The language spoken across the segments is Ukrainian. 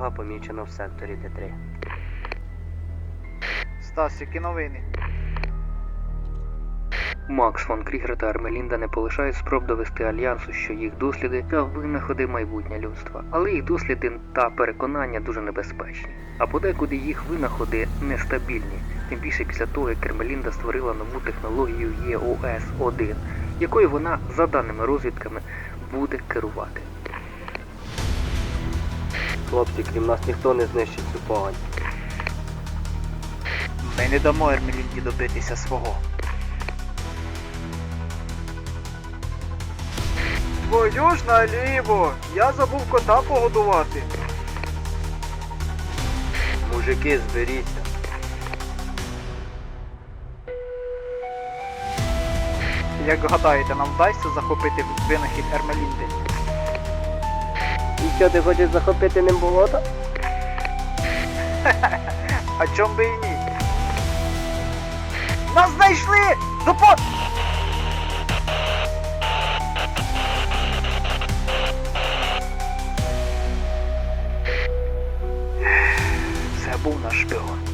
Ворога помічено в секторі Т3. Стас, які новини? Макс фон Крігер та Армелінда не полишають спроб довести альянсу, що їх досліди та винаходи майбутнє людства, але їх досліди та переконання дуже небезпечні. А подекуди їх винаходи нестабільні, тим більше після того, як Ермелінда створила нову технологію E ЄОС-1, якою вона, за даними розвідками, буде керувати. Хлопці, крім нас ніхто не знищить цю погань. Ми не дамо Ермелінді добитися свого. Твою ж наліво! Я забув кота погодувати. Мужики, зберіться. Як гадаєте, нам вдасться захопити винахід Ермелінди? І що ти хочеш захопити ним болото? А чом би і ні? Нас знайшли! Допо... Це був наш шпіон.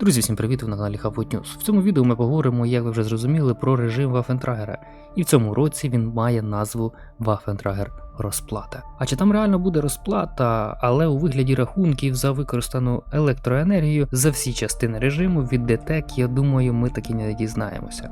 Друзі, всім привіт! Ви на каналі Хавот News. В цьому відео ми поговоримо, як ви вже зрозуміли, про режим Вафентрагера. І в цьому році він має назву Вафентрагер Розплата. А чи там реально буде розплата, але у вигляді рахунків за використану електроенергію за всі частини режиму від ДТЕК, я думаю, ми таки не дізнаємося.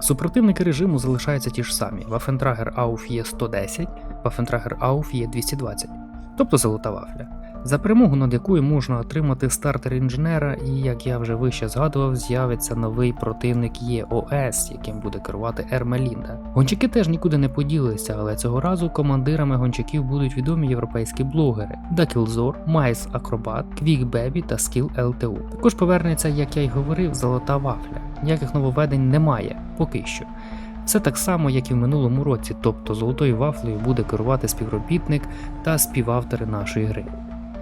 Супротивники режиму залишаються ті ж самі: Вафентрагер Ауф є 110, Вафентрагер Ауф є 220, тобто золота вафля. За перемогу, над якою можна отримати стартер інженера, і як я вже вище згадував, з'явиться новий противник ЄОС, яким буде керувати Ермелінда. Гончаки теж нікуди не поділися, але цього разу командирами гончаків будуть відомі європейські блогери: Дакілзор, Майс Акробат, Квік Бебі та Скіл ЛТУ. Також повернеться, як я й говорив, золота вафля. Ніяких нововведень немає поки що. Все так само, як і в минулому році, тобто золотою вафлею буде керувати співробітник та співавтори нашої гри.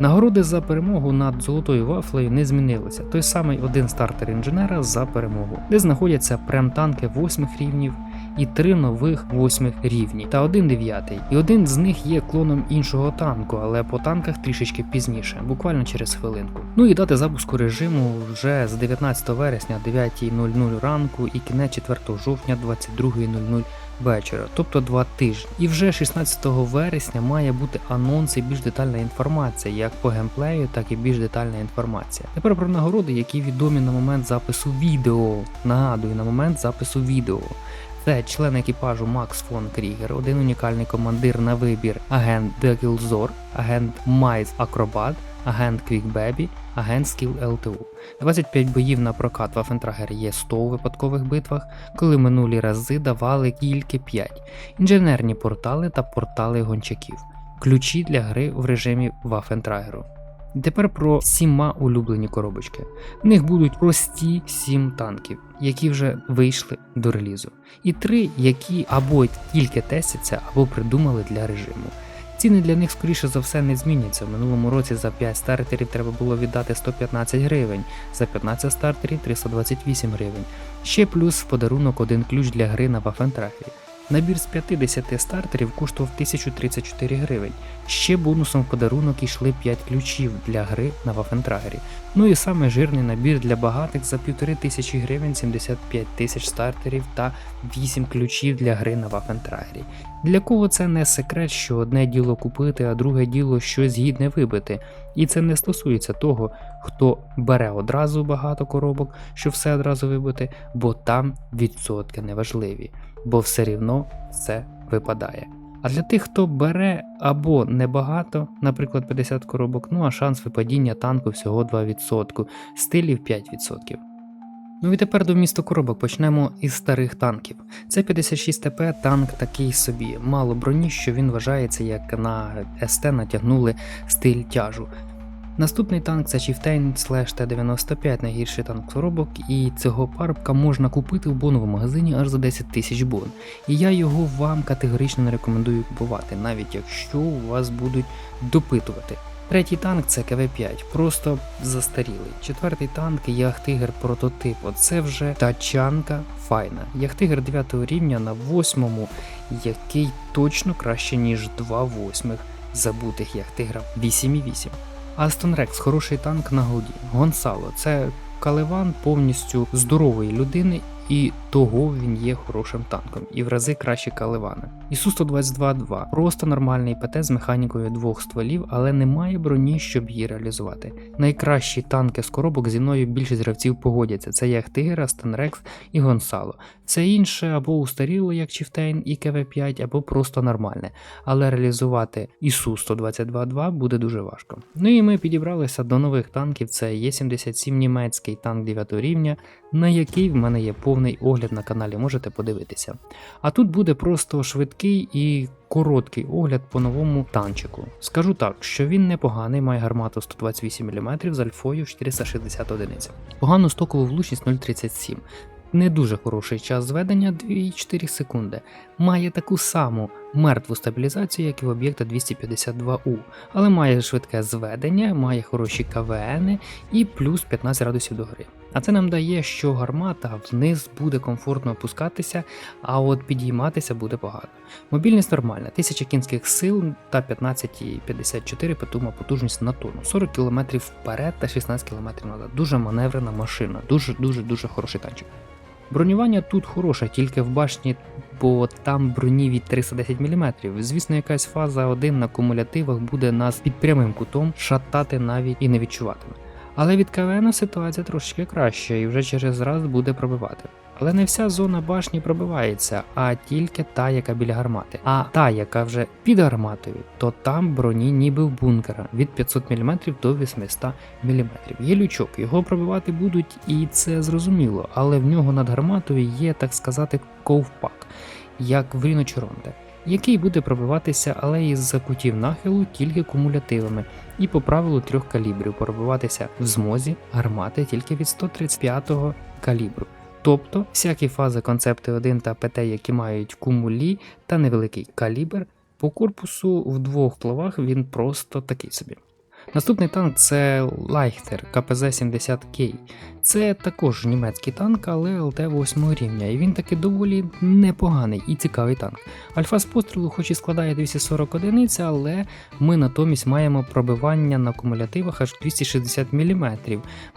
Нагороди за перемогу над золотою вафлею не змінилися. Той самий один стартер інженера за перемогу, де знаходяться прем-танки восьмих рівнів і три нових восьмих рівні та один дев'ятий. І один з них є клоном іншого танку, але по танках трішечки пізніше, буквально через хвилинку. Ну і дати запуску режиму вже з 19 вересня 9.00 ранку і кінець 4 жовтня 22.00 вечора, тобто два тижні. І вже 16 вересня має бути анонс і більш детальна інформація, як по геймплею, так і більш детальна інформація. Тепер про нагороди, які відомі на момент запису відео. Нагадую, на момент запису відео. Це член екіпажу Макс фон Крігер, один унікальний командир на вибір, агент Декілзор, агент Майз Акробат, агент Квікбебі, агент Скіл ЛТУ. 25 боїв на прокат Вафентрагер є 100 у випадкових битвах, коли минулі рази давали тільки 5. Інженерні портали та портали гончаків. Ключі для гри в режимі Вафентрагеру. Тепер про сіма улюблені коробочки. В них будуть прості 7 танків, які вже вийшли до релізу, і 3, які або тільки тестяться, або придумали для режиму. Ціни для них, скоріше за все, не зміняться. В минулому році за 5 стартерів треба було віддати 115 гривень, за 15 стартерів 328 гривень. Ще плюс в подарунок один ключ для гри на Вафентрагері. Набір з 50 стартерів коштував 1034 гривень. Ще бонусом в подарунок йшли 5 ключів для гри на Вафентрагері. Ну і саме жирний набір для багатих за 1500 гривень 75 тисяч стартерів та 8 ключів для гри на Вафентрагері. Для кого це не секрет, що одне діло купити, а друге діло щось гідне вибити. І це не стосується того, хто бере одразу багато коробок, щоб все одразу вибити, бо там відсотки неважливі, бо все рівно все випадає. А для тих, хто бере або небагато, наприклад, 50 коробок, ну а шанс випадіння танку всього 2%, стилів 5%. Ну і тепер до вмісту коробок почнемо із старих танків. Це 56 ТП танк такий собі, мало броні, що він вважається, як на СТ натягнули стиль тяжу. Наступний танк це Chieftain Slash T95, найгірший танк коробок, і цього парубка можна купити в боновому магазині аж за 10 тисяч бон. І я його вам категорично не рекомендую купувати, навіть якщо вас будуть допитувати. Третій танк це КВ-5, просто застарілий. Четвертий танк Яхтигер прототипу. Це вже тачанка файна. Яхтигер 9 рівня на 8, який точно краще, ніж 2 восьмих забутих Яхтигра 8,8. Астон Рекс хороший танк на годі. Гонсало це каливан повністю здорової людини, і того він є хорошим танком, і в рази краще каливана. Ісу 122-2 просто нормальний ПТ з механікою двох стволів, але немає броні, щоб її реалізувати. Найкращі танки з коробок зі мною більшість гравців погодяться. Це як Тигр, Астон і Гонсало. Все інше або устаріло, як Чіфтейн і КВ5, або просто нормальне. Але реалізувати ісу 122-2 буде дуже важко. Ну і ми підібралися до нових танків. Це Є77 німецький танк 9 рівня, на який в мене є повний огляд на каналі, можете подивитися. А тут буде просто швидкий і короткий огляд по новому танчику. Скажу так, що він непоганий, має гармату 128 мм з альфою 460 одиниць. Погану стокову влучність 0,37. Не дуже хороший час зведення 2,4 секунди. Має таку саму мертву стабілізацію, як і в об'єкта 252У, але має швидке зведення, має хороші КВН і плюс 15 градусів до гри. А це нам дає, що гармата вниз буде комфортно опускатися, а от підійматися буде погано. Мобільність нормальна, 1000 кінських сил та 15,54 питома потужність на тонну, 40 км вперед та 16 км назад. Дуже маневрена машина, дуже дуже дуже хороший танчик. Бронювання тут хороше, тільки в башні, бо там броні від 310 мм. Звісно, якась фаза 1 на кумулятивах буде нас під прямим кутом шатати навіть і не відчуватиме. Але від КВН ситуація трошечки краща і вже через раз буде пробивати. Але не вся зона башні пробивається, а тільки та, яка біля гармати. А та, яка вже під гарматою, то там броні ніби в бункера від 500 мм до 800 мм. Є лючок, його пробивати будуть, і це зрозуміло, але в нього над гарматою є, так сказати, ковпак, як в Ріно Чоронте, який буде пробиватися, але із закутів нахилу тільки кумулятивами, і по правилу трьох калібрів пробиватися в змозі гармати тільки від 135 калібру. Тобто всякі фази концепти 1 та ПТ, які мають кумулі та невеликий калібр, по корпусу в двох словах він просто такий собі. Наступний танк це Leichter КПЗ-70К. Це також німецький танк, але ЛТ 8 рівня, і він таки доволі непоганий і цікавий танк. Альфа з пострілу хоч і складає 240 одиниць, але ми натомість маємо пробивання на кумулятивах аж 260 мм.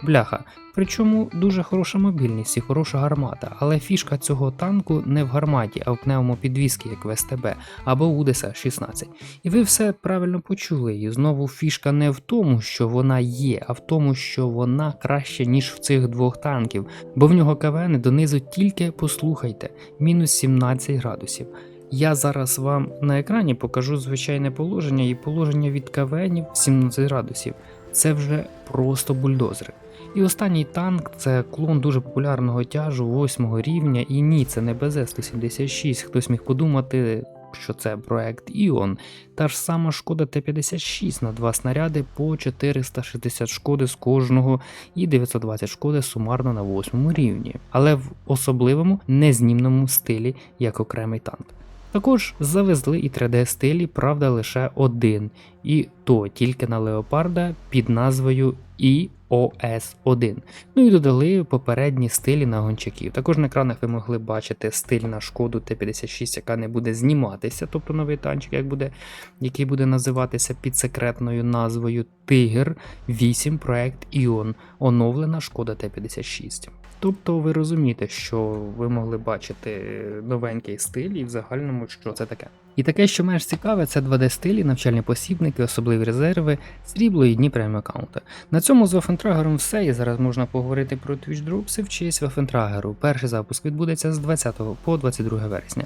Бляха. Причому дуже хороша мобільність і хороша гармата, але фішка цього танку не в гарматі, а в пневмопідвізки, як в СТБ або у ДС-16. І ви все правильно почули. І знову фішка не в тому, що вона є, а в тому, що вона краще, ніж в цих двох танків, бо в нього КВН донизу тільки послухайте, мінус 17 градусів. Я зараз вам на екрані покажу звичайне положення і положення від КВНів 17 градусів. Це вже просто бульдозери. І останній танк це клон дуже популярного тяжу 8 рівня, і ні, це не БЗ-176. Хтось міг подумати, що це проект Іон. Та ж сама шкода Т-56 на два снаряди по 460 шкоди з кожного і 920 шкоди сумарно на 8 рівні, але в особливому незнімному стилі як окремий танк. Також завезли і 3D стилі, правда, лише один, і то тільки на леопарда під назвою EOS1. Ну і додали попередні стилі на гончаків. Також на екранах ви могли бачити стиль на шкоду Т-56, яка не буде зніматися, тобто новий танчик, як буде, який буде називатися під секретною назвою Тигр 8 проект Іон, оновлена шкода Т-56. Тобто ви розумієте, що ви могли бачити новенький стиль і в загальному, що це таке. І таке, що менш цікаве, це 2D стилі, навчальні посібники, особливі резерви, срібло і дні преміум аккаунта. На цьому з Вафентрагером все, і зараз можна поговорити про Twitch Drops в честь Вафентрагеру. Перший запуск відбудеться з 20 по 22 вересня.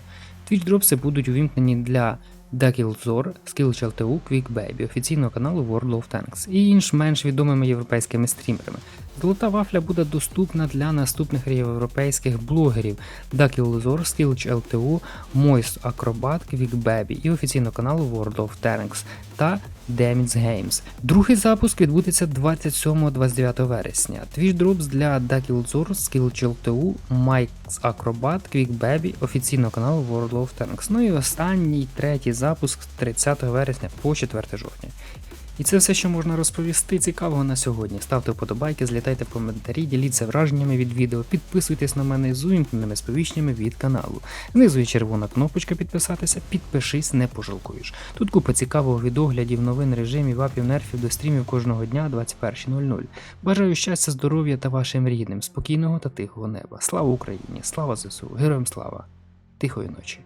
Twitch Drops будуть увімкнені для Dakilzor, Skillch LTU, Quick Baby, офіційного каналу World of Tanks і інш менш відомими європейськими стрімерами. Золота вафля буде доступна для наступних європейських блогерів Dakilzor, Skillch LTU, Moist Acrobat, Quick і офіційного каналу World of Tanks та Demons Games. Другий запуск відбудеться 27-29 вересня. Twitch Drops для Dakilzor, Skillch LTU, Mike's Acrobat, Quick офіційного каналу World of Tanks. Ну і останній третій запуск з 30 вересня по 4 жовтня. І це все, що можна розповісти цікавого на сьогодні. Ставте вподобайки, злітайте коментарі, діліться враженнями від відео, підписуйтесь на мене з увімкненими сповіщеннями від каналу. Внизу є червона кнопочка підписатися, підпишись, не пожалкуєш. Тут купа цікавого від оглядів, новин, режимів, апів, нерфів до стрімів кожного дня о 21.00. Бажаю щастя, здоров'я та вашим рідним, спокійного та тихого неба. Слава Україні! Слава ЗСУ! Героям слава! Тихої ночі!